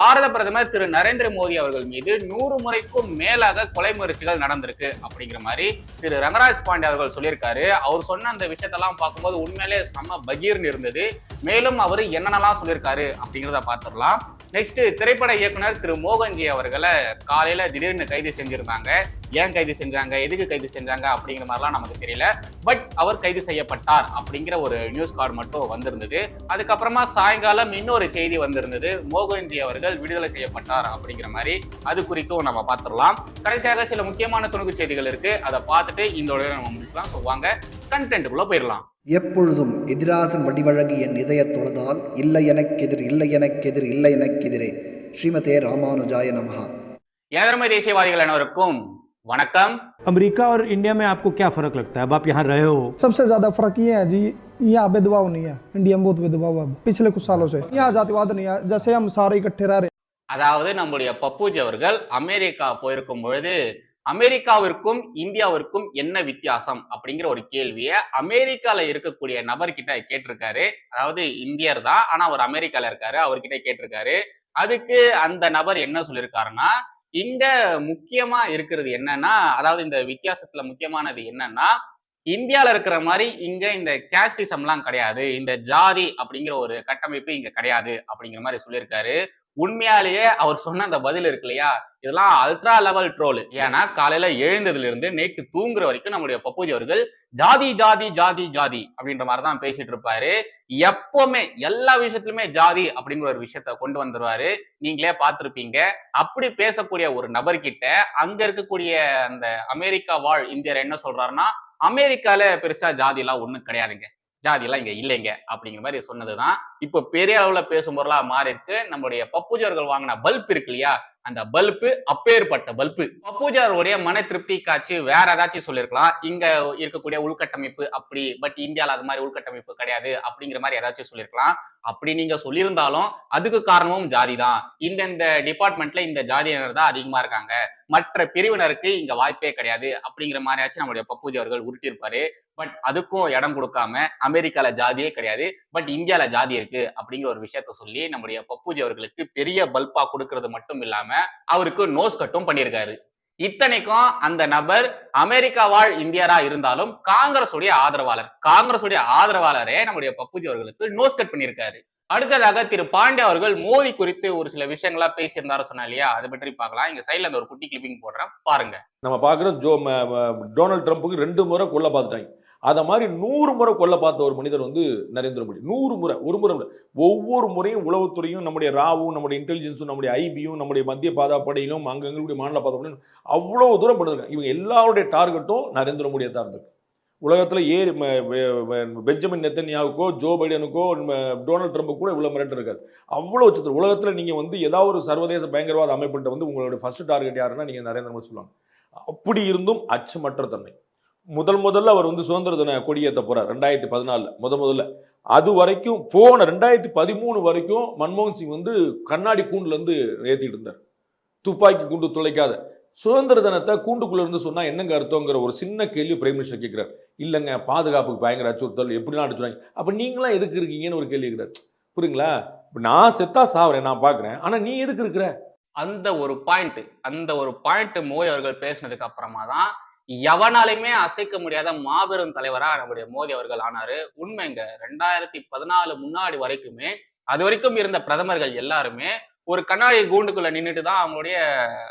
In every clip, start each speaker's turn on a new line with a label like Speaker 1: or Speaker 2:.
Speaker 1: பாரத பிரதமர் திரு நரேந்திர மோடி அவர்கள் மீது நூறு முறைக்கும் மேலாக கொலை முயற்சிகள் நடந்திருக்கு அப்படிங்கிற மாதிரி திரு ரங்கராஜ் பாண்டே அவர்கள் சொல்லியிருக்காரு. அவர் சொன்ன அந்த விஷயத்தெல்லாம் பார்க்கும்போது உண்மையிலே செம்ம பகீர்னு இருந்தது. மேலும் அவர் என்னென்னலாம் சொல்லியிருக்காரு அப்படிங்கிறத பார்த்துடலாம். நெக்ஸ்ட் திரைப்பட இயக்குனர் திரு மோகன்ஜி அவர்களை காலையில திடீர்னு கைது செஞ்சிருந்தாங்க. ஏன் கைது செஞ்சாங்க? எதுக்கு கைது செஞ்சாங்க? அப்படிங்கிற மாதிரிலாம் நமக்கு தெரியல. பட் அவர் கைது செய்யப்பட்டார் அப்படிங்கிற ஒரு நியூஸ் கார்டு மட்டும் வந்திருந்தது. அதுக்கப்புறமா சாயங்காலம் இன்னொரு செய்தி வந்திருந்தது. மோகன்ஜி அவர்கள் விடுதலை செய்யப்பட்டார் அப்படிங்கிற மாதிரி. அது குறித்தும் நம்ம பார்த்துடலாம். கடைசியாக சில முக்கியமான துணுக்கு செய்திகள் இருக்கு. அதை பார்த்துட்டு இந்த உடனே நம்ம முடிச்சுக்கலாம். ஸோ வாங்க கண்டென்ட்டுக்குள்ள போயிடலாம்.
Speaker 2: எப்பொழுதும் எதிராசன் வடிவழகு என் இதய தொழுதால் இல்லை எனக்கெதிர் இல்லை எனக்கெதிர் இல்லை எனக்கெதிரே ஸ்ரீமதே ராமானுஜாய நமஹா.
Speaker 1: எனதர்மை தேசியவாதிகள் அனைவருக்கும் வணக்கம்
Speaker 3: अमेरिका और इंडिया में आपको क्या फ़र्क लगता है अब आप यहाँ रहे हो
Speaker 4: सबसे ज्यादा फर्क ये है जी यहाँ भेदभाव नहीं है इंडिया में बहुत भेदभाव है पिछले कुछ सालों से यहाँ जातिवाद नहीं है जैसे हम सारे इकट्ठे रह रहे हैं
Speaker 1: அதாவது நம்முடைய பப்புஜி அவர்கள் அமெரிக்கா போயிருக்கும் பொழுது அமெரிக்காவிற்கும் இந்தியாவிற்கும் என்ன வித்தியாசம் அப்படிங்கிற ஒரு கேள்வியை அமெரிக்கால இருக்கக்கூடிய நபர்கிட்ட கேட்டிருக்காரு அதாவது இந்தியர் தான் ஆனா அவர் அமெரிக்கால இருக்காரு அவர்கிட்ட கேட்டிருக்காரு அதுக்கு அந்த நபர் என்ன சொல்லியிருக்காருன்னா இங்க முக்கியமா இருக்கிறது என்னன்னா அதாவது இந்த வித்தியாசத்துல முக்கியமானது என்னன்னா இந்தியால இருக்கிற மாதிரி இங்க இந்த கேஸ்டிசம்லாம் கிடையாது. இந்த ஜாதி அப்படிங்கிற ஒரு கட்டமைப்பு இங்க கிடையாது அப்படிங்கிற மாதிரி சொல்லியிருக்காரு. உண்மையாலேயே அவர் சொன்ன அந்த பதில் இருக்கு இல்லையா? இதெல்லாம் அல்ட்ரா லெவல் ட்ரோல் ஏன்னா காலையில எழுந்ததுல இருந்து நேற்று தூங்குற வரைக்கும் நம்முடைய பப்புஜி அவர்கள் ஜாதி ஜாதி ஜாதி ஜாதி அப்படின்ற மாதிரி தான் பேசிட்டு இருப்பாரு. எப்பவுமே எல்லா விஷயத்திலுமே ஜாதி அப்படிங்கிற ஒரு விஷயத்த கொண்டு வந்துருவாரு. நீங்களே பார்த்துருப்பீங்க. அப்படி பேசக்கூடிய ஒரு நபர்கிட்ட அங்க இருக்கக்கூடிய அந்த அமெரிக்கா வாழ் இந்தியர் என்ன சொல்றாருன்னா அமெரிக்கால பெருசா ஜாதி எல்லாம் ஒண்ணும் கிடையாதுங்க. ஜாதி எல்லாம் இங்க இல்லைங்க அப்படிங்கிற மாதிரி சொன்னதுதான். இப்போ பெரிய அளவுல பேசும் பொருளா மாறி இருக்கு நம்மளுடைய பப்புஜர்கள் வாங்கின பல்ப் இருக்கு இல்லையா? அந்த பல்பு அப்பேற்பட்ட பல்பு பப்புஜாருடைய மன திருப்தி காட்சி வேற ஏதாச்சும் சொல்லியிருக்கலாம் இங்க இருக்கக்கூடிய உள்கட்டமைப்பு அப்படி பட் இந்தியால அது மாதிரி உள்கட்டமைப்பு கிடையாது அப்படிங்கிற மாதிரி ஏதாச்சும் சொல்லியிருக்கலாம் அப்படி நீங்க சொல்லியிருந்தாலும் அதுக்கு காரணமும் ஜாதி தான் இந்த இந்த டிபார்ட்மெண்ட்ல இந்த ஜாதியினர் தான் அதிகமா இருக்காங்க. மற்ற பிரிவினருக்கு இங்க வாய்ப்பே கிடையாது. அப்படிங்கிற மாதிரியாச்சும் நம்மளுடைய பப்புஜி அவர்கள் உருட்டியிருப்பாரு. பட் அதுக்கும் இடம் கொடுக்காம அமெரிக்கால ஜாதியே கிடையாது. பட் இந்தியால ஜாதி இருக்கு அப்படிங்கிற ஒரு விஷயத்த சொல்லி நம்முடைய பப்புஜி அவர்களுக்கு பெரிய பல்பா கொடுக்கறது மட்டும் இல்லாம அவருக்கு நோஸ் கட்டும் பண்ணியிருக்காரு. இத்தனைக்கும் அந்த நபர் அமெரிக்கா வாழ் இந்தியரா இருந்தாலும் காங்கிரஸ் உடைய ஆதரவாளர். காங்கிரஸ் உடைய ஆதரவாளரே நம்முடைய பப்புஜி அவர்களுக்கு நோஸ் கட் பண்ணியிருக்காரு. அடுத்ததாக திரு பாண்டே அவர்கள் மோடி குறித்து ஒரு சில விஷயங்களா பேசியிருந்தாரு சொன்னா இல்லையா? அதை பற்றி பார்க்கலாம். இங்க சைட்ல அந்த ஒரு குட்டி கிளிப்பிங் போடுறேன். பாருங்க.
Speaker 5: நம்ம பாக்குறோம் ஜோ டொனால்ட் ட்ரம்ப்புக்கு ரெண்டு முறை கொள்ள பார்த்துட்டாங்க. அதை மாதிரி நூறு முறை கொல்ல பார்த்த ஒரு மனிதர் வந்து நரேந்திர மோடி. நூறு முறை ஒரு முறை ஒவ்வொரு முறையும் உளவுத்துறையும் நம்முடைய ராவும் நம்முடைய இன்டெலிஜென்ஸும் நம்முடைய ஐபியும் நம்முடைய மத்திய பாதுகாப்படையிலும் அங்கங்களுடைய மாநில பாதுகாப்படையும் அவ்வளோ தூரம் பண்ணிருக்காங்க இவங்க எல்லாருடைய டார்கெட்டும் நரேந்திர மோடியை தான் இருந்திருக்கு உலகத்தில் ஏறி ம- வெ- பெஞ்சமின் நெத்தன்யாவுக்கோ ஜோ பைடனுக்கோ டொனால்ட் ட்ரம்ப்புக்கு கூட இவ்வளோ மிரட்டு இருக்காது. அவ்வளோ வச்சு உலகத்தில் நீங்கள் வந்து ஏதாவது ஒரு சர்வதேச பயங்கரவாத அமைப்பிட்ட வந்து உங்களுடைய ஃபர்ஸ்ட் டார்கெட் யாருன்னா நீங்கள் நரேந்திர மோடி சொல்லுவாங்க. அப்படி இருந்தும் அச்சமற்ற தன்மை. முதல் முதல்ல அவர் வந்து சுதந்திர தின கொடியேற்ற போறார் ரெண்டாயிரத்தி பதினாலில். முத முதல்ல. அது வரைக்கும் போன ரெண்டாயிரத்தி பதிமூணு வரைக்கும் மன்மோகன் சிங் வந்து கண்ணாடி கூண்டுல இருந்து இருந்தார். துப்பாக்கி குண்டு துளைக்காத. சுதந்திர தினத்தை கூண்டுக்குள்ள இருந்து சொன்னா என்னங்க அர்த்தங்கிற ஒரு சின்ன கேள்வி பிரைம் மினிஸ்டர் கேட்கிறார். இல்லைங்க பாதுகாப்புக்கு பயங்கர அச்சுறுத்தல் எப்படிலாம் அடிச்சுறாங்க அப்ப நீங்களாம் எதுக்கு இருக்கீங்கன்னு ஒரு கேள்வி கேட்கிறார். புரியுங்களா? நான் செத்தா சாவறேன் நான் பாக்குறேன். ஆனா நீ எதுக்கு இருக்கிற?
Speaker 1: அந்த ஒரு பாயிண்ட் அந்த ஒரு பாயிண்ட் மோய் அவர்கள் பேசினதுக்கு அப்புறமா தான் எவனாலையுமே அசைக்க முடியாத மாபெரும் தலைவரா நம்முடைய மோடி அவர்கள் ஆனாரு. உண்மைங்க ரெண்டாயிரத்தி பதினாலு முன்னாடி வரைக்குமே அது வரைக்கும் இருந்த பிரதமர்கள் எல்லாருமே ஒரு கண்ணாடி கூண்டுக்குள்ள நின்றுட்டு தான் அவங்களுடைய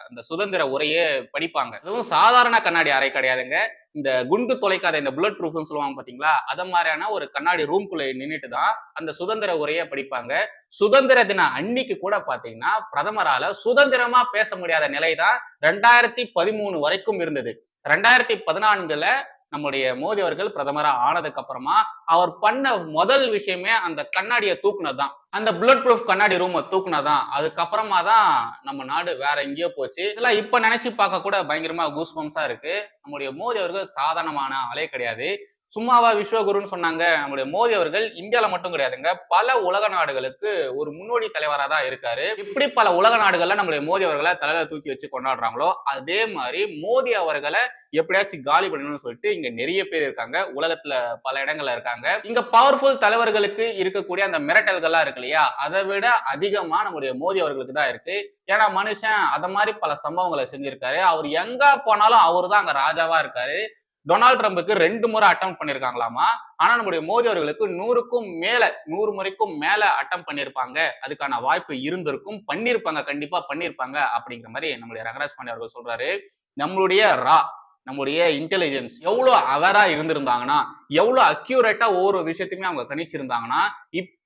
Speaker 1: அந்த சுதந்திர உரையே படிப்பாங்க. அதுவும் சாதாரண கண்ணாடி அறை கிடையாதுங்க. இந்த குண்டு தொலைக்காத இந்த புல்லட் ப்ரூஃப்னு சொல்லுவாங்க பாத்தீங்களா? அத மாதிரியான ஒரு கண்ணாடி ரூம்குள்ள நின்றுட்டு தான் அந்த சுதந்திர உரையை படிப்பாங்க. சுதந்திர தின அன்னைக்கு கூட பாத்தீங்கன்னா பிரதமரால சுதந்திரமா பேச முடியாத நிலை தான் ரெண்டாயிரத்தி பதிமூணு வரைக்கும் இருந்தது. ரெண்டாயிரத்தி பதினான்குல நம்முடைய மோடி அவர்கள் பிரதமரா ஆனதுக்கு அப்புறமா அவர் பண்ண முதல் விஷயமே அந்த கண்ணாடியை தூக்குனதுதான். அந்த புல்லட் ப்ரூஃப் கண்ணாடி ரூமை தூக்குனதான் அதுக்கப்புறமா தான் நம்ம நாடு வேற எங்கேயோ போச்சு. இதெல்லாம் இப்ப நினைச்சு பார்க்க கூட பயங்கரமா கூஸ்பம்ஸா இருக்கு. நம்முடைய மோடி அவர்கள் சாதாரணமான ஆளே கிடையாது. சும்மாவா விஸ்வகுருன்னு சொன்னாங்க. நம்முடைய மோடி அவர்கள் இந்தியாவில மட்டும் கிடையாதுங்க. பல உலக நாடுகளுக்கு ஒரு முன்னோடி தலைவரா தான் இருக்காரு. இப்படி பல உலக நாடுகள்ல நம்முடைய மோடி அவர்களை தலையில தூக்கி வச்சு கொண்டாடுறாங்களோ அதே மாதிரி மோடி அவர்களை எப்படியாச்சும் காலி பண்ணணும்னு சொல்லிட்டு இங்க நிறைய பேர் இருக்காங்க. உலகத்துல பல இடங்கள்ல இருக்காங்க. இங்க பவர்ஃபுல் தலைவர்களுக்கு இருக்கக்கூடிய அந்த மிரட்டல்கள்லாம் இருக்கு இல்லையா? அதை விட அதிகமா நம்முடைய மோடி அவர்களுக்கு தான் இருக்கு. ஏன்னா மனுஷன் அத மாதிரி பல சம்பவங்களை செஞ்சிருக்காரு. அவர் எங்க போனாலும் அவர் தான் அங்க ராஜாவா இருக்காரு. டொனால்ட் ட்ரம்புக்கு ரெண்டு முறை அட்டம் பண்ணிருக்காங்களாமா? ஆனா நம்முடைய மோடி அவர்களுக்கு நூறுக்கும் மேல நூறு முறைக்கும் மேல அட்டம் பண்ணியிருப்பாங்க அதுக்கான வாய்ப்பு இருந்திருக்கும். பண்ணியிருப்பாங்க கண்டிப்பா பண்ணியிருப்பாங்க அப்படிங்கிற மாதிரி நம்முடைய ரங்கராஜ் பாண்டே அவர்கள் சொல்றாரு. நம்மளுடைய ரா நம்முடைய இன்டெலிஜென்ஸ் எவ்வளவு அவரா இருந்திருந்தாங்கன்னா எவ்வளவு அக்யூரேட்டா ஒவ்வொரு விஷயத்தையுமே அவங்க கணிச்சிருந்தாங்கன்னா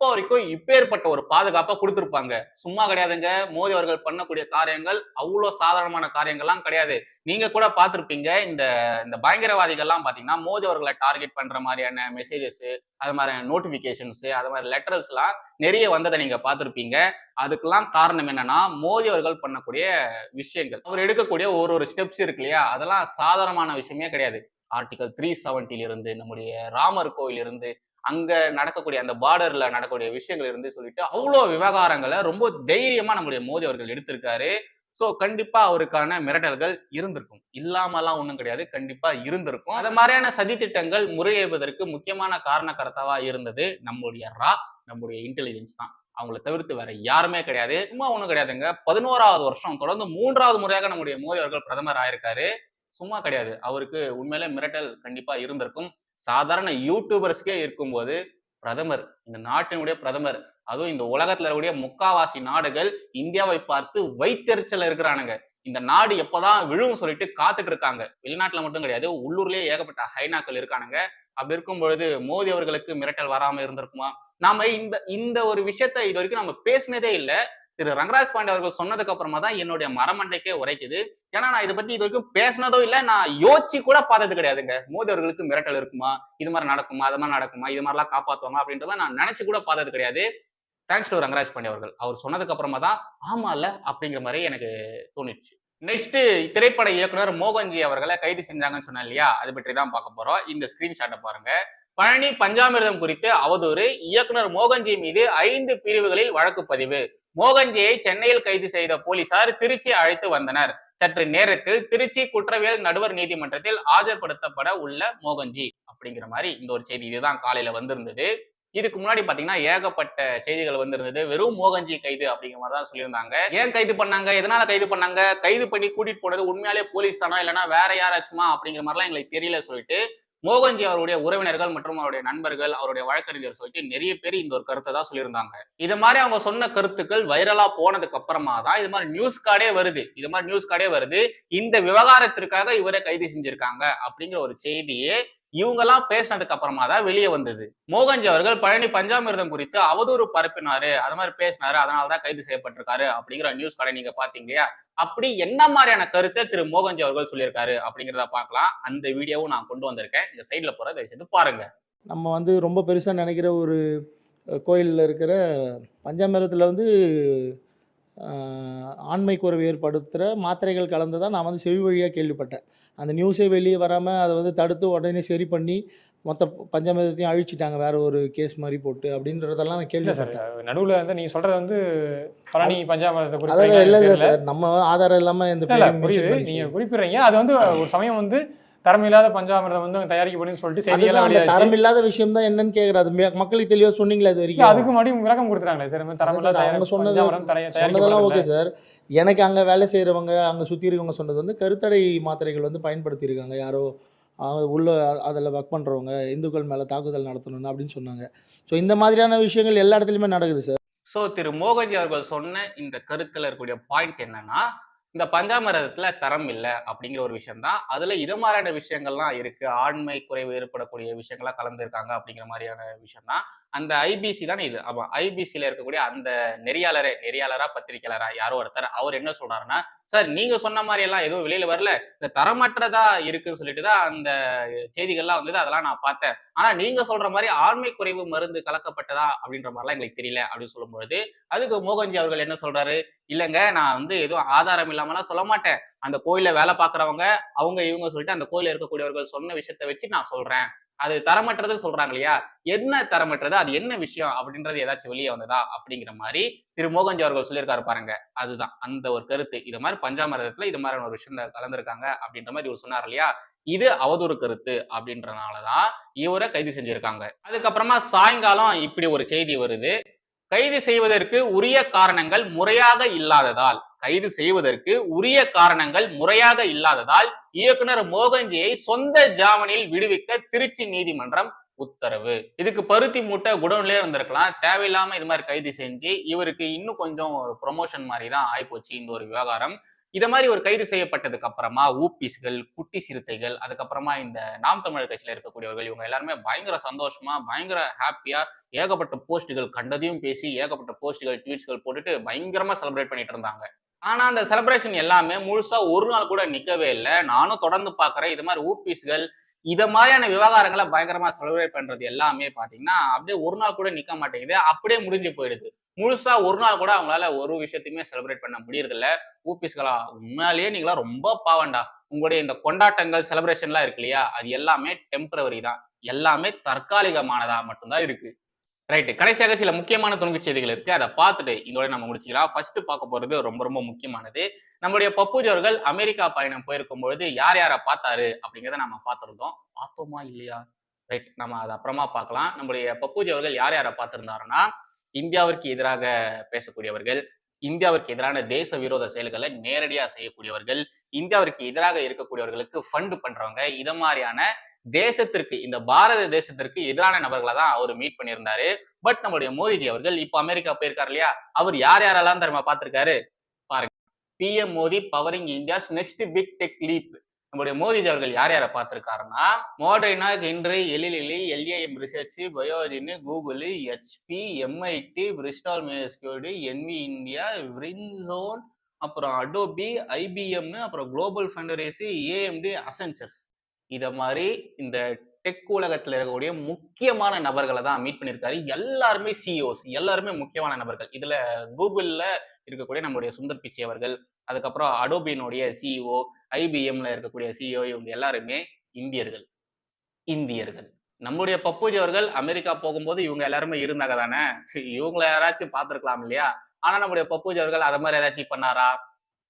Speaker 1: இப்போ வரைக்கும் இப்பேற்பட்ட ஒரு பாதுகாப்பா கொடுத்துருப்பாங்க. சும்மா கிடையாதுங்க. மோடி அவர்கள் பண்ணக்கூடிய காரியங்கள் அவ்வளவு சாதாரணமான காரியங்கள்லாம் கிடையாது. நீங்க கூட பார்த்துருப்பீங்க. இந்த இந்த பயங்கரவாதிகள்லாம் பாத்தீங்கன்னா மோடி அவர்களை டார்கெட் பண்ற மாதிரியான மெசேஜஸ் அது மாதிரியான நோட்டிபிகேஷன்ஸ் அது மாதிரி லெட்டர்ஸ் எல்லாம் நிறைய வந்ததை நீங்க பார்த்திருப்பீங்க. அதுக்கெல்லாம் காரணம் என்னன்னா மோடி அவர்கள் பண்ணக்கூடிய விஷயங்கள். அவர் எடுக்கக்கூடிய ஒரு ஒரு ஸ்டெப்ஸ் இருக்கு இல்லையா? அதெல்லாம் சாதாரணமான விஷயமே கிடையாது. ஆர்டிகல் த்ரீ செவன்டில இருந்து நம்முடைய ராமர் கோயில் இருந்து அங்க நடக்கக்கூடிய அந்த பார்டர்ல நடக்கக்கூடிய விஷயங்கள் இருந்து சொல்லிட்டு அவ்வளோ விவகாரங்களை ரொம்ப தைரியமா நம்முடைய மோடி அவர்கள் எடுத்திருக்காரு. சோ கண்டிப்பா அவருக்கான மிரட்டல்கள் இருந்திருக்கும். இல்லாமலாம் ஒண்ணும் கிடையாது. கண்டிப்பா இருந்திருக்கும். அது மாதிரியான சதி திட்டங்கள் முறையேறுவதற்கு முக்கியமான காரணக்கர்த்தாவா இருந்தது நம்முடைய ரா நம்முடைய இன்டெலிஜென்ஸ் தான். அவங்கள தவிர்த்து வேற யாருமே கிடையாது. சும்மா ஒண்ணும் கிடையாதுங்க. பதினோராவது வருஷம் தொடர்ந்து மூன்றாவது முறையாக நம்முடைய மோடி அவர்கள் பிரதமர் ஆயிருக்காரு. சும்மா கிடையாது. அவருக்கு உண்மையிலே மிரட்டல் கண்டிப்பா இருந்திருக்கும். சாதாரண யூடியூபர்ஸ்க்கே இருக்கும்போது பிரதமர் இந்த நாட்டினுடைய பிரதமர் அதுவும் இந்த உலகத்துல இருக்கக்கூடிய முக்காவாசி நாடுகள் இந்தியாவை பார்த்து வைத்தெரிச்சல இருக்கிறானுங்க. இந்த நாடு எப்பதான் விழுவும் சொல்லிட்டு காத்துட்டு இருக்காங்க வெளிநாட்டுல மட்டும் கிடையாது உள்ளூர்லயே ஏகப்பட்ட ஹைனாக்கள் இருக்கானுங்க. அப்படி இருக்கும் பொழுது மோடி அவர்களுக்கு மிரட்டல் வராம இருந்திருக்குமா? நாம இந்த இந்த ஒரு விஷயத்த இது வரைக்கும் நம்ம பேசினதே இல்லை. திரு ரங்கராஜ் பாண்டே அவர்கள் சொன்னதுக்கு அப்புறமா தான் என்னுடைய மரமண்டைக்கே உரைக்குது. ஏன்னா நான் இதை பத்தி இது வரைக்கும் பேசினதோ இல்லை நான் யோசிச்சு கூட பார்த்தது கிடையாதுங்க. மோடி அவர்களுக்கு மிரட்டல் இருக்குமா? இது மாதிரி நடக்குமா? அது மாதிரி நடக்குமா? இது மாதிரிலாம் காப்பாற்றுவாங்க அப்படின்றத நான் நினைச்சு கூட பார்த்தது கிடையாது. தேங்க்ஸ் டு ரங்கராஜ் பாண்டே அவர்கள். அவர் சொன்னதுக்கு அப்புறமா தான் ஆமா இல்ல அப்படிங்கிற மாதிரி எனக்கு தோணிடுச்சு. நெக்ஸ்ட் திரைப்பட இயக்குனர் மோகன்ஜி அவர்களை கைது செஞ்சாங்கன்னு சொன்னேன் இல்லையா? அது பற்றி தான் பார்க்க போறோம். இந்த ஸ்கிரீன்ஷாட்டை பாருங்க. பழனி பஞ்சாமிர்தம் குறித்து அவதூறு இயக்குனர் மோகன்ஜி மீது ஐந்து பிரிவுகளில் வழக்கு பதிவு. மோகன்ஜியை சென்னையில் கைது செய்த போலீசார் திருச்சி அழைத்து வந்தனர். சற்று நேரத்தில் திருச்சி குற்றவியல் நடுவர் நீதிமன்றத்தில் ஆஜர்படுத்தப்பட உள்ள மோகன்ஜி அப்படிங்கிற மாதிரி இந்த ஒரு செய்தி இதுதான் காலையில வந்திருந்தது. இதுக்கு முன்னாடி பாத்தீங்கன்னா ஏகப்பட்ட செய்திகள் வந்திருந்தது. வெறும் மோகன்ஜி கைது அப்படிங்கிற மாதிரி தான் சொல்லியிருந்தாங்க. ஏன் கைது பண்ணாங்க? எதனால கைது பண்ணாங்க? கைது பண்ணி கூட்டிட்டு போனது உண்மையாலே போலீஸ் தானா? இல்லைன்னா வேற யாராச்சுமா? அப்படிங்கிற மாதிரிலாம் எங்களுக்கு தெரியல சொல்லிட்டு மோகன்ஜி அவருடைய உறவினர்கள் மற்றும் அவருடைய நண்பர்கள் அவருடைய வழக்கறிஞர் சொல்லிட்டு நிறைய பேர் இந்த ஒரு கருத்தை தான் சொல்லியிருந்தாங்க. இது மாதிரி அவங்க சொன்ன கருத்துக்கள் வைரலா போனதுக்கு அப்புறமா தான் இது மாதிரி நியூஸ் கார்டே வருது. இது மாதிரி நியூஸ் கார்டே வருது. இந்த விவகாரத்திற்காக இவரை கைது செஞ்சிருக்காங்க அப்படிங்கிற ஒரு செய்தியே இவங்கெல்லாம் பேசினதுக்கு அப்புறமா தான் வெளியே வந்தது. மோகன்ஜி அவர்கள் பழனி பஞ்சாமிர்தம் குறித்து அவதூறு பரப்பினாரு. அது மாதிரி பேசினாரு. அதனால தான் கைது செய்யப்பட்டிருக்காரு அப்படிங்கிற நியூஸ் கடை நீங்க பாத்தீங்க இல்லையா? அப்படி என்ன மாதிரியான கருத்தை திரு மோகன்ஜி அவர்கள் சொல்லியிருக்காரு அப்படிங்கிறத பார்க்கலாம். அந்த வீடியோவும் நான் கொண்டு வந்திருக்கேன். இந்த சைடில் போகிற தயவு செய்து பாருங்க.
Speaker 6: நம்ம வந்து ரொம்ப பெருசாக நினைக்கிற ஒரு கோயிலில் இருக்கிற பஞ்சாமிரத்தில் வந்து ஆண்மை குறைவு ஏற்படுத்துகிற மாத்திரைகள் கலந்து தான் நான் வந்து செவி வழியாக கேள்விப்பட்டேன். அந்த நியூஸே வெளியே வராமல் அதை வந்து தடுத்து உடனே சரி பண்ணி மொத்த பஞ்சாமிரத்தையும் அழிச்சிட்டாங்க. வேற ஒரு கேஸ் மாதிரி போட்டு அப்படின்றதெல்லாம் நான் கேள்விப்பட்டேன்.
Speaker 7: நடுவுல வந்து நீங்க சொல்றது வந்து பழனி பஞ்சாபத்தை
Speaker 6: அதெல்லாம் இல்லை சார். நம்ம ஆதாரம் இல்லாமல் இந்த
Speaker 7: இல்ல
Speaker 6: பேரையும் mention
Speaker 7: புரியுது.
Speaker 6: பண்ணி
Speaker 7: நீங்க
Speaker 6: சொல்லுங்க.
Speaker 7: குறிப்பிடுறீங்க. அது வந்து ஒரு சமயம் வந்து தரமில்லாத பஞ்சாமிர்தம் வந்து தயாரிக்கப்படுன்னு சொல்லிட்டு
Speaker 6: அதுதான்
Speaker 7: செய்தியெல்லாம்
Speaker 6: அந்த
Speaker 7: வெளியாச்சு.
Speaker 6: தரம் இல்லாத விஷயம் தான் என்னன்னு கேட்குறது மக்களுக்கு தெளிவாக சொன்னீங்களா இது வரைக்கும்?
Speaker 7: அதுக்கு முன்னாடி விளக்கம் கொடுத்துறாங்களே சார் தரமில்லாத
Speaker 6: அவங்க சொன்னது- சொன்னதெல்லாம் ஓகே சார். எனக்கு அங்கே வேலை செய்கிறவங்க அங்கே சுற்றி இருக்கவங்க சொன்னது வந்து கருத்தடை மாத்திரைகள் வந்து பயன்படுத்தியிருக்காங்க யாரோ அவங்க உள்ள அதில் ஒர்க் பண்ணுறவங்க இந்துக்கள் மேலே தாக்குதல் நடத்தணும்னு அப்படின்னு சொன்னாங்க. ஸோ இந்த மாதிரியான விஷயங்கள் எல்லா இடத்துலையுமே நடக்குது சார்.
Speaker 1: சோ திரு மோகன்ஜி அவர்கள் சொன்ன இந்த கருத்துல இருக்கக்கூடிய பாயிண்ட் என்னன்னா இந்த பஞ்சாமிரதத்துல தரம் இல்லை அப்படிங்கிற ஒரு விஷயம் தான் அதுல இது மாதிரியான விஷயங்கள்லாம் இருக்கு. ஆண்மை குறைவு ஏற்படக்கூடிய விஷயங்கள்லாம் கலந்துருக்காங்க அப்படிங்கிற மாதிரியான விஷயம் தான் அந்த ஐபிசி தானே இது? ஆமா ஐபிசில இருக்கக்கூடிய அந்த நெறியாளரே நெறியாளரா பத்திரிக்கையாளரா யாரோ ஒருத்தர் அவர் என்ன சொல்றாருன்னா சார் நீங்க சொன்ன மாதிரி எல்லாம் எதுவும் வெளியில வரல. இந்த தரமற்றதா இருக்குன்னு சொல்லிட்டு தான் அந்த செய்திகள்லாம் வந்தது. அதெல்லாம் நான் பார்த்தேன். ஆனா நீங்க சொல்ற மாதிரி ஆண்மை குறைவு மருந்து கலக்கப்பட்டதா அப்படின்ற மாதிரிலாம் எங்களுக்கு தெரியல அப்படின்னு சொல்லும்பொழுது அதுக்கு மோகன்ஜி அவர்கள் என்ன சொல்றாரு? இல்லைங்க நான் வந்து எதுவும் ஆதாரம் இல்லாமலாம் சொல்ல மாட்டேன். அந்த கோயில வேலை பார்க்குறவங்க அவங்க இவங்க சொல்லிட்டு அந்த கோயில இருக்கக்கூடியவர்கள் சொன்ன விஷயத்த வச்சு நான் சொல்றேன். அது தரமற்றது சொல்றாங்க இல்லையா? என்ன தரமற்றது? அது என்ன விஷயம்? அப்படின்றது ஏதாச்சும் வெளியே வந்ததா? அப்படிங்கிற மாதிரி திரு. மோகன்ஜி அவர்கள் சொல்லியிருக்காரு பாருங்க. அதுதான். அந்த ஒரு கருத்து. இது மாதிரி பஞ்சாமிரதத்துல இது மாதிரி ஒரு விஷயம் கலந்துருக்காங்க அப்படின்ற மாதிரி இவர் சொன்னார் இல்லையா? இது அவதூறு கருத்து அப்படின்றனாலதான் இவரை கைது செஞ்சிருக்காங்க. அதுக்கப்புறமா சாயங்காலம் இப்படி ஒரு செய்தி வருது. கைது செய்வதற்கு உரிய காரணங்கள் முறையாக இல்லாததால் கைது செய்வதற்கு உரிய காரணங்கள் முறையாக இல்லாததால் இயக்குனர் மோகன்ஜியை சொந்த ஜாமீனில் விடுவிக்க திருச்சி நீதிமன்றம் உத்தரவு. இதுக்கு பருத்தி மூட்டை குடோன்லயே இருந்திருக்கலாம். தேவையில்லாம இது மாதிரி கைது செஞ்சு இவருக்கு இன்னும் கொஞ்சம் ஒரு ப்ரொமோஷன் மாதிரி தான் ஆயிப்போச்சு இந்த ஒரு விவகாரம். இத மாதிரி ஒரு கைது செய்யப்பட்டதுக்கு அப்புறமா ஊபிஸ்கள் குட்டி சிறுத்தைகள் அதுக்கப்புறமா இந்த நாம் தமிழர் கட்சியில இருக்கக்கூடியவர்கள் இவங்க எல்லாருமே பயங்கர சந்தோஷமா பயங்கர ஹாப்பியா ஏகப்பட்ட போஸ்ட்டுகள் கண்டதையும் பேசி ஏகப்பட்ட போஸ்ட்டுகள் ட்வீட்ஸ்கள் போட்டுட்டு பயங்கரமா செலிப்ரேட் பண்ணிட்டு இருந்தாங்க. ஆனால் அந்த செலிப்ரேஷன் எல்லாமே முழுசாக ஒரு நாள் கூட நிற்கவே இல்லை. நானும் தொடர்ந்து பார்க்குறேன் இது மாதிரி ஊப்பீஸ்கள் இதை மாதிரியான விவகாரங்களை பயங்கரமா செலிப்ரேட் பண்றது எல்லாமே பாத்தீங்கன்னா அப்படியே ஒரு நாள் கூட நிக்க மாட்டேங்குது. அப்படியே முடிஞ்சு போயிடுது. முழுசா ஒரு நாள் கூட அவங்களால ஒரு விஷயத்தையுமே செலிப்ரேட் பண்ண முடியறது இல்ல ஊபிஸ்களா உண்மையிலேயே நீங்களா ரொம்ப பாவண்டா உங்களுடைய இந்த கொண்டாட்டங்கள் செலிப்ரேஷன்லாம் இருக்கு இல்லையா? அது எல்லாமே டெம்பரவரி தான். எல்லாமே தற்காலிகமானதா மட்டும்தான் இருக்கு. ரைட்டு கடைசியாக சில முக்கியமான துணுக்கு செய்திகள் இருக்கு. அதை பார்த்துட்டு இதோட நம்ம முடிச்சுக்கலாம். ஃபர்ஸ்ட் பார்க்க போறது ரொம்ப ரொம்ப முக்கியமானது. நம்மளுடைய பப்புஜி அவர்கள் அமெரிக்கா பயணம் போயிருக்கும் பொழுது யார் யாரை பார்த்தாரு அப்படிங்கிறத நம்ம பார்த்திருந்தோம். பார்த்தோமா இல்லையா? ரைட் நம்ம அதை அப்புறமா பார்க்கலாம். நம்மளுடைய பப்புஜி அவர்கள் யார் யாரை பார்த்திருந்தாருன்னா இந்தியாவிற்கு எதிராக பேசக்கூடியவர்கள் இந்தியாவிற்கு எதிரான தேச விரோத செயல்களை நேரடியாக செய்யக்கூடியவர்கள் இந்தியாவிற்கு எதிராக இருக்கக்கூடியவர்களுக்கு ஃபண்ட் பண்றவங்க இத மாதிரியான தேசத்திற்கு இந்த பாரத தேசத்திற்கு எதிரான நபர்களை தான் அவர் மீட் பண்ணியிருந்தாரு. பட் நம்மளுடைய மோடிஜி அவர்கள் இப்போ அமெரிக்கா போயிருக்காரு இல்லையா? அவர் யார் யாரெல்லாம் தெரியுமா பார்த்திருக்காரு? பாருங்க. PM Modi powering India's next big tech leap நம்முடைய மோடிஜி அவர்கள் யார் யாரை பார்த்திருக்காருன்னா மோடர்னா இன்று Eli Lilly LAM research Biogen Google HP MIT Bristol மேஸ்கோடு envy India Verizon அப்புறம் அடோபி ஐபிஎம் அப்புறம் குளோபல் ஃபண்டரேசி ஏஎம்டி அசென்சர்ஸ் இத மாதிரி இந்த டெக் உலகத்துல இருக்கக்கூடிய முக்கியமான நபர்களை தான் மீட் பண்ணியிருக்காரு எல்லாருமே சிஓஸ் எல்லாருமே முக்கியமான நபர்கள். இதுல கூகுள்ல இருக்கக்கூடிய நம்முடைய சுந்தர் பிச்சை அவர்கள் அதுக்கப்புறம் அடோபியினுடைய சிஇஓ ஐபிஎம்ல இருக்கக்கூடிய சிஇஓ இவங்க எல்லாருமே இந்தியர்கள். இந்தியர்கள். நம்முடைய பப்புஜி அவர்கள் அமெரிக்கா போகும்போது இவங்க எல்லாருமே இருந்தாங்க தானே? இவங்களை யாராச்சும் பார்த்துருக்கலாம் இல்லையா? ஆனா நம்முடைய பப்புஜி அவர்கள் அதை மாதிரி ஏதாச்சும் பண்ணாரா?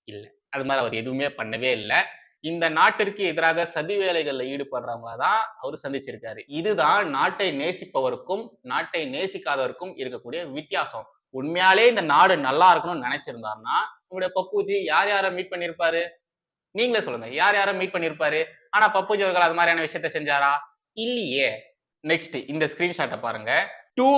Speaker 1: இல்லை. அது மாதிரி அவர் எதுவுமே பண்ணவே இல்லை. இந்த நாட்டிற்கு எதிராக சதி வேலைகளில் ஈடுபடுறவங்கள தான் அவர் சந்திச்சிருக்காரு. இதுதான் நாட்டை நேசிப்பவருக்கும் நாட்டை நேசிக்காதவருக்கும் இருக்கக்கூடிய வித்தியாசம். உண்மையாலே இந்த நாடு நல்லா இருக்கணும்னு நினைச்சிருந்தாருன்னா உங்களுடைய பப்புஜி யார் யாரை மீட் பண்ணியிருப்பாரு நீங்களே சொல்லுங்க யார் யாரை மீட் பண்ணியிருப்பாரு ஆனா பப்புஜி அவர்கள் அது மாதிரியான விஷயத்த செஞ்சாரா? இல்லையே. நெக்ஸ்ட் இந்த ஸ்கிரீன்ஷாட்டை பாருங்க. Two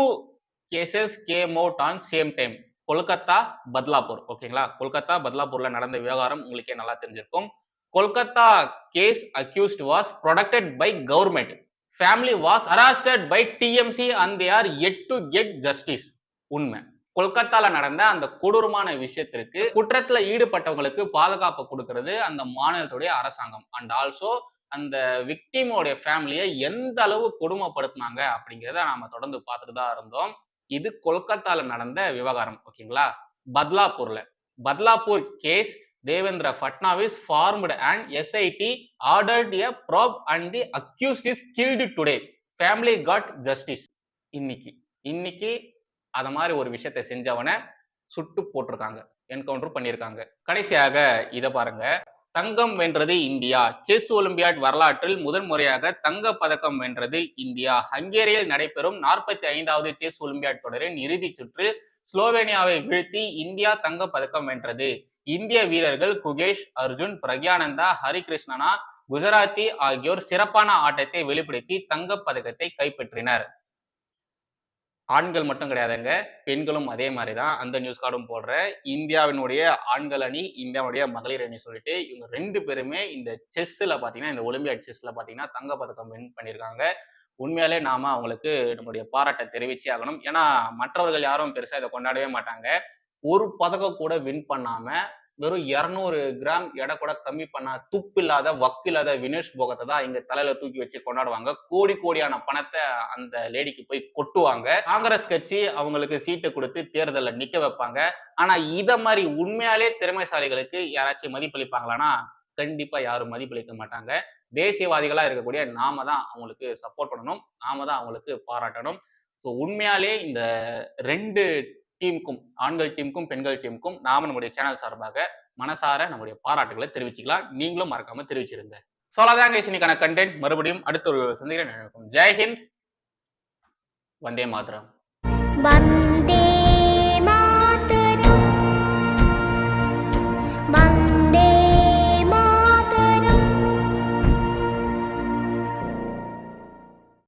Speaker 1: cases came out on same time Kolkata Badlapur. ஓகேங்களா கொல்கத்தா பத்லாப்பூர்ல நடந்த விவகாரம் உங்களுக்கே நல்லா தெரிஞ்சிருக்கும். Kolkata case accused was protected by government family was arrested by TMC and they are yet to get justice உண்மை. கொல்கத்தால நடந்த அந்த கொடூரமான விஷயத்திற்கு குற்றத்துல ஈடுபட்டவங்களுக்கு பாதுகாப்பு கொடுக்கறது அந்த மாநிலத்துடைய அரசாங்கம். அண்ட் ஆல்சோ அந்த விக்டிமோடைய ஃபேமிலியை எந்த அளவு கொடுமைப்படுத்தினாங்க அப்படிங்கிறத நாம தொடர்ந்து பார்த்துட்டு தான் இருந்தோம். இது கொல்கத்தால நடந்த விவகாரம் ஓகேங்களா? பத்லாப்பூர்ல. Badlapur case Devendra Fadnavis formed and SIT ordered a probe and the accused is killed today family got justice இன்னைக்கு இன்னைக்கு அத மாதிரி ஒரு விஷயத்த செஞ்சவனை சுட்டு போட்டிருக்காங்க என்கவுண்டர் பண்ணியிருக்காங்க. கடைசியாக இதை பாருங்க. தங்கம் வென்றது இந்தியா. செஸ் ஒலிம்பியாட் வரலாற்றில் முதன் முறையாக தங்க பதக்கம் வென்றது இந்தியா. ஹங்கேரியில் நடைபெறும் நாற்பத்தி ஐந்தாவது செஸ் ஒலிம்பியாட் தொடரின் இறுதிச் சுற்று ஸ்லோவேனியாவை வீழ்த்தி இந்தியா தங்க பதக்கம் வென்றது. இந்திய வீரர்கள் குகேஷ் அர்ஜுன் பிரக்யானந்தா ஹரிகிருஷ்ணனா குஜராத்தி ஆகியோர் சிறப்பான ஆட்டத்தை வெளிப்படுத்தி தங்க பதக்கத்தை கைப்பற்றினர். ஆண்கள் மட்டும் கிடையாதுங்க பெண்களும் அதே மாதிரி தான் அந்த நியூஸ் கார்டும் போடுற இந்தியாவினுடைய ஆண்கள் அணி இந்தியாவுடைய மகளிர் அணி சொல்லிட்டு இவங்க ரெண்டு பேருமே இந்த செஸ்ஸில் பார்த்தீங்கன்னா இந்த ஒலிம்பியாட் செஸ்ஸில் பார்த்தீங்கன்னா தங்க பதக்கம் வின் பண்ணியிருக்காங்க. உண்மையாலே நாம அவங்களுக்கு நம்மளுடைய பாராட்டை தெரிவிச்சே ஆகணும். ஏன்னா மற்றவர்கள் யாரும் பெருசா இதை கொண்டாடவே மாட்டாங்க. ஒரு பதக்கம் கூட வின் பண்ணாம வெறும் இரநூறு கிராம் எடை கூட கம்மி பண்ண துப்பில்லாத வக்கில்லாத வினேஷ் போகத்தை தான் இங்க தலையில தூக்கி வச்சு கொண்டாடுவாங்க. கோடி கோடியான பணத்தை அந்த லேடிக்கு போய் கொட்டுவாங்க. காங்கிரஸ் கட்சி அவங்களுக்கு சீட்டு கொடுத்து தேர்தலில் நிக்க வைப்பாங்க. ஆனா இத மாதிரி உண்மையாலே திறமைசாலிகளுக்கு யாராச்சும் மதிப்பளிப்பாங்களான்னா கண்டிப்பா யாரும் மதிப்பளிக்க மாட்டாங்க. தேசியவாதிகளா இருக்கக்கூடிய நாம தான் அவங்களுக்கு சப்போர்ட் பண்ணணும். நாம தான் அவங்களுக்கு பாராட்டணும். ஸோ உண்மையாலே இந்த ரெண்டு டீமுக்கும் ஆண்கள் டீமுக்கும் பெண்கள் டீமுக்கும் நாம நம்முடைய சேனல் சார்பாக மனசார நம்முடைய பாராட்டுகளை தெரிவிச்சுக்கலாம். நீங்களும் மறக்காம தெரிவிச்சிருங்க. ஸோ அதான் இன்னைக்கான கண்டென்ட் மறுபடியும் அடுத்த ஒரு சந்திக்கிறேன். ஜெய்ஹிந்த் வந்தே மாதரம்.